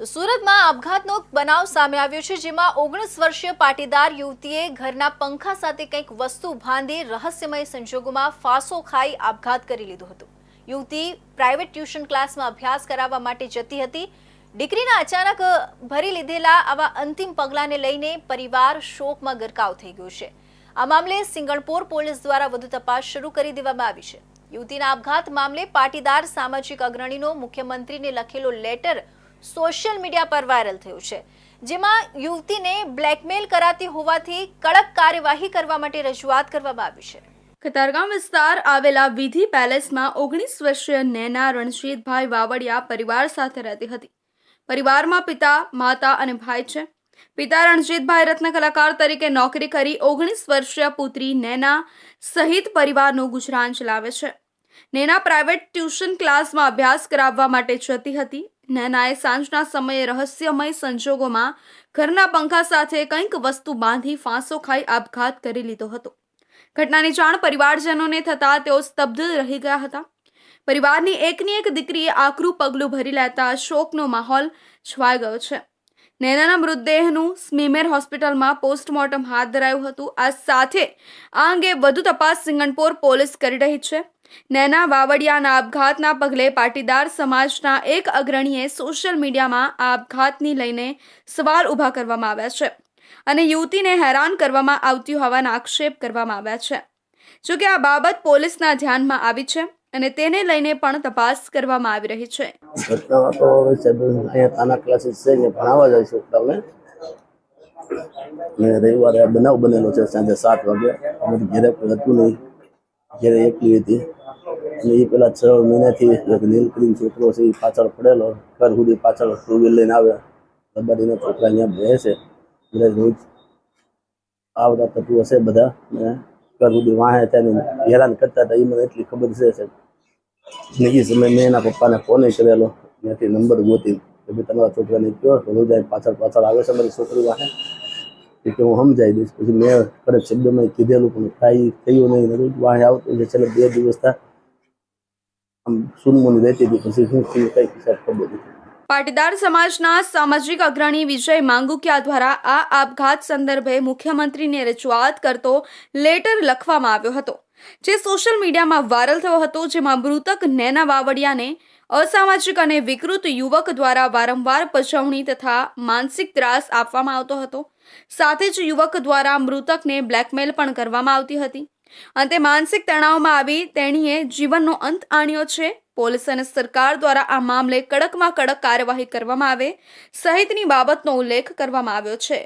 સુરતમાં આપઘાતનો બનાવ સામે આવ્યો છે, જેમાં ઓગણીસ વર્ષીય પાટીદાર યુવતીએ ઘરના પંખા સાથે કંઈક વસ્તુ બાંધી રહસ્યમય સંજોગોમાં ફાંસો ખાઈ આપઘાત કરી લીધો હતો. યુવતી પ્રાઇવેટ ટ્યુશન ક્લાસમાં અભ્યાસ કરાવવા માટે જતી હતી. દીકરીના અચાનક ભરી લીધેલા આવા અંતિમ પગલાંને લઈને પરિવાર શોકમાં ગરકાવ થઈ ગયો છે. આ મામલે સિંગણપોર પોલીસ દ્વારા વધુ તપાસ શરૂ કરી દેવામાં આવી છે. યુવતીના આપઘાત મામલે પાટીદાર સામાજિક અગ્રણીનો મુખ્યમંત્રીને લખેલો લેટર સોશિયલ મીડિયા પર વાયરલ થયું છે, જેમાં યુવતીને બ્લેકમેલ કરાતી હોવાથી કડક કાર્યવાહી કરવા માટે રજૂઆત કરવામાં આવી છે. કતારગામ વિસ્તાર આવેલા વિધિ પેલેસમાં ઓગણીસ વર્ષીય નેના રણજીતભાઈ વાવડિયા પરિવાર સાથે રહેતી હતી. પરિવારમાં પિતા, માતા અને ભાઈ છે. પિતા રણજીતભાઈ રત્ન કલાકાર તરીકે નોકરી કરી ઓગણીસ વર્ષીય પુત્રી નેના સહિત પરિવારનું ગુજરાન ચલાવે છે. નેના પ્રાઇવેટ ટ્યુશન ક્લાસમાં અભ્યાસ કરાવવા માટે જતી હતી. નેનાએ સાંજના સમયે રહસ્યમય સંજોગોમાં ઘરના પંખા સાથે કંઈક વસ્તુ બાંધી ફાંસો ખાઈ આપઘાત કરી લીધો હતો. ઘટનાની જાણ પરિવારજનોને થતાં તેઓ સ્તબ્ધ રહી ગયા હતા. પરિવારની એકની એક દીકરીએ આકરું પગલું ભરી લેતા શોકનો માહોલ છવાઈ ગયો છે. નૈનાના મૃતદેહનું સ્મીમેર હોસ્પિટલમાં પોસ્ટમોર્ટમ હાથ ધરાયું હતું. આ સાથે આ અંગે વધુ તપાસ સિંગણપોર પોલીસ કરી રહી છે. નૈના વાવડિયાના આપઘાતના પગલે પાટીદાર સમાજના એક અગ્રણીએ સોશિયલ મીડિયામાં આ આપઘાતની લઈને સવાલ ઊભા કરવામાં આવ્યા છે અને યુવતીને હેરાન કરવામાં આવતી હોવાના આક્ષેપ કરવામાં આવ્યા છે. જોકે આ બાબત પોલીસના ધ્યાનમાં આવી છે. અને તેને લઈને પણ તપાસ કરવામાં આવી રહી છે. અહીંયા ભણાવવા જાય છોકરાઓને અને રવિવારે આ બનાવ બનેલો છે સાંજે સાત વાગે. અમારી ઘેરે કોઈ હતું નહીં. ઘેરે એકલી હતી. અને એ પેલા છ મહિનાથી એક નીલકરીમ છોકરો છે, એ પાછળ પડેલો. ઘર સુધી પાછળ ટુ વ્હીલ લઈને આવે દબાડીને છોકરા અહીંયા બે છે. બધા રોજ આવતા તત્વો છે બધા. ને ઘર સુધી વાહે તેને હેરાન કરતા હતા એ મને એટલી ખબર છે સાહેબ ને એ સમય મેં એના પપ્પાને ફોન કરેલો ત્યાંથી નંબર ગોતી કે ભાઈ તમારા છોકરાને કહો તો રોજ અહીં પાછળ પાછળ આવે છે મારી છોકરી વાહે એ કે હું સમજાવી દઈશ પછી મેં કડક શબ્દમાં કીધેલું પણ કાંઈ થયું નહીં ને રોજ વાહે આવતો એટલે છેલ્લે બે દિવસ થયા આમ સુનમુની રહેતી હતી પછી શું થયું કઈ હિસાબ ખબર નથી પાટીદાર સમાજના સામાજિક અગ્રણી વિજય માંગુકિયા દ્વારા આ આપઘાત સંદર્ભે મુખ્યમંત્રીને રજૂઆત કરતો લેટર લખવામાં આવ્યો હતો, જે સોશિયલ મીડિયામાં વાયરલ થયો હતો, જેમાં મૃતક નેના વાવડિયાને અસામાજિક અને વિકૃત યુવક દ્વારા વારંવાર પજવણી તથા માનસિક ત્રાસ આપવામાં આવતો હતો. સાથે જ યુવક દ્વારા મૃતકને બ્લેકમેલ પણ કરવામાં આવતી હતી. અંતે માનસિક તણાવમાં આવી તેણીએ જીવનનો અંત આણ્યો છે. પોલીસ અને સરકાર દ્વારા આ મામલે કડકમાં કડક કાર્યવાહી કરવામાં આવે સહિતની બાબતનો ઉલ્લેખ કરવામાં આવ્યો છે.